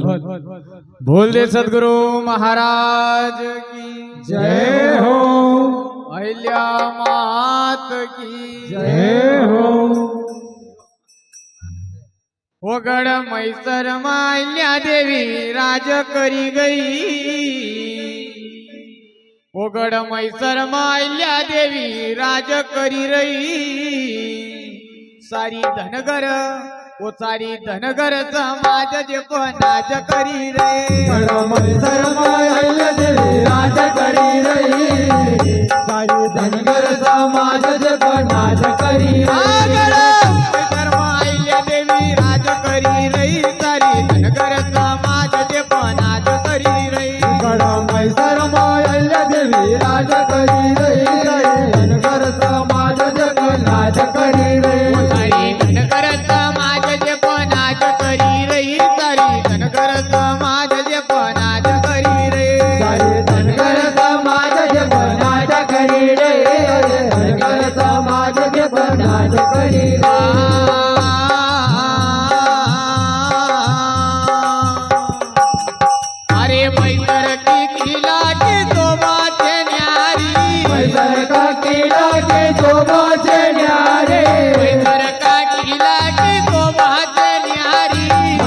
बोल। बोल दे सद्गुरु महाराज की। जय हो। अहिल्या मात की। जय हो। ओगड मैसर माल्या देवी राज करी गई। ओगड मैसर माल्या देवी राज करी रही। सारी धनगर ओचारी धनगर समाज जे कोणाच करी रे?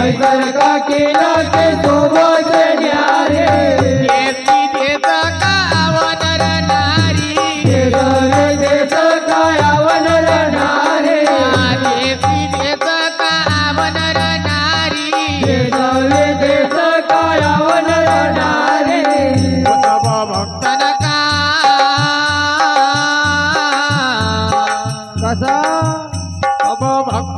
भैतर का केला के शोभा से न्यारे देवी देवता का अवनर नारी देवी देवता का अवनर नारे देवी देवता का अवनर नारी देवी देवता का अवनर नारे तबा भक्तन का कसा तबा भक्त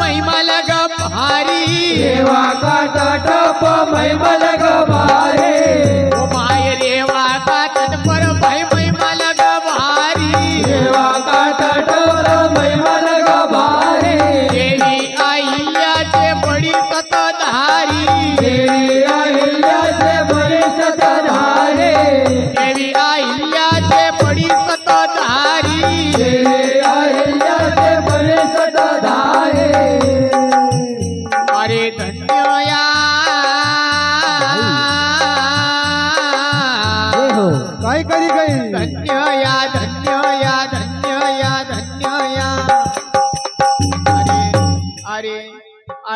महिमा लग भारी. देवा का टाटा महिमा लग भारी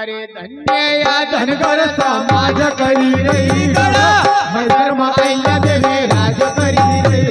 अरे धन्य या धनगर समाज करी रे. धर्म आईला देवे राज करी रे.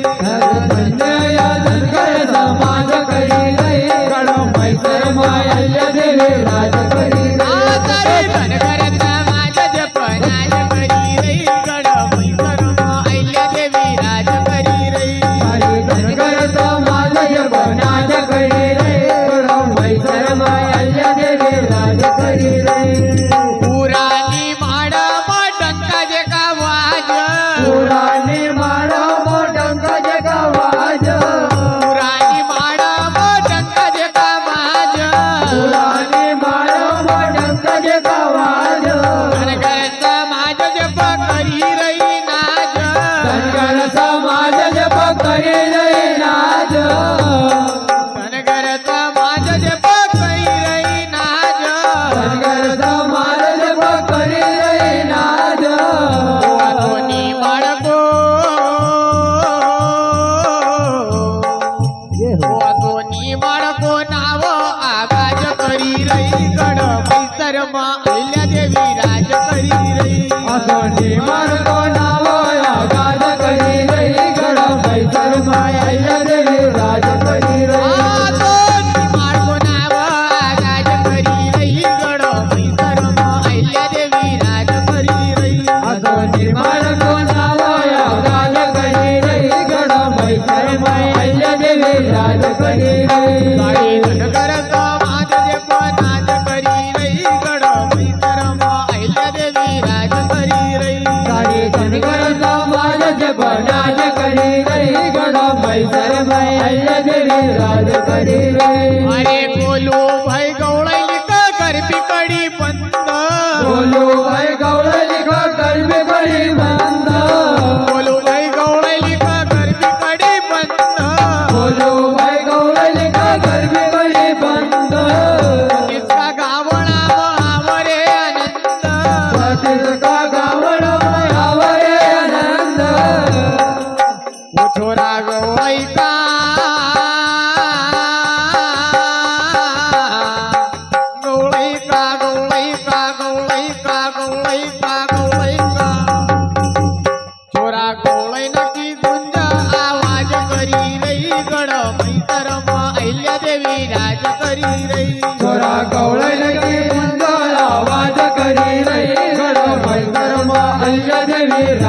Yeah. માં લીલા દેવી રાજ કરી રહી. આસોની મન કો નાવો ગાજ કરી कडे अरे बोलू भाई गवळली का गरबी कडी बंद. भाई कडी बंद. भाई कडी बंद. भाई कडी बंद. आवरे आनंद. आवरे आनंद. उठो राग ऐका